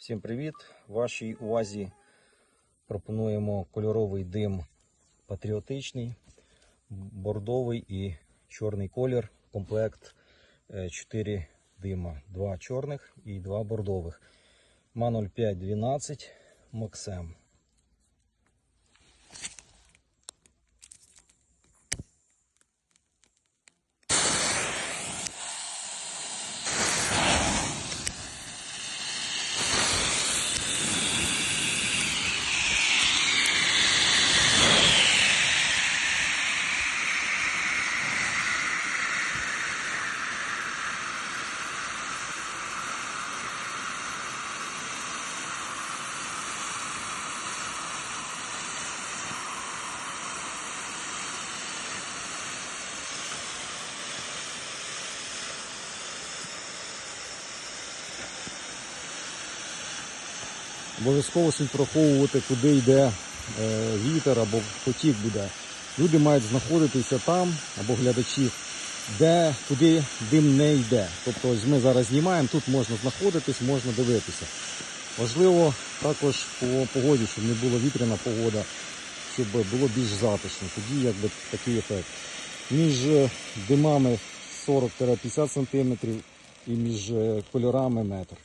Всім привіт! Вашій увазі пропонуємо кольоровий дим патріотичний, бордовий і чорний колір. Комплект 4 дима. Два чорних і два бордових. ма 0512 Максим. Обов'язково слід куди йде е, вітер або потік буде. Люди мають знаходитися там, або глядачі, де куди дим не йде. Тобто ось ми зараз знімаємо, тут можна знаходитись, можна дивитися. Важливо також по погоді, щоб не була вітряна погода, щоб було більш затишно. Тоді якби такий ефект. Між е, димами 40-50 см і між е, кольорами метр.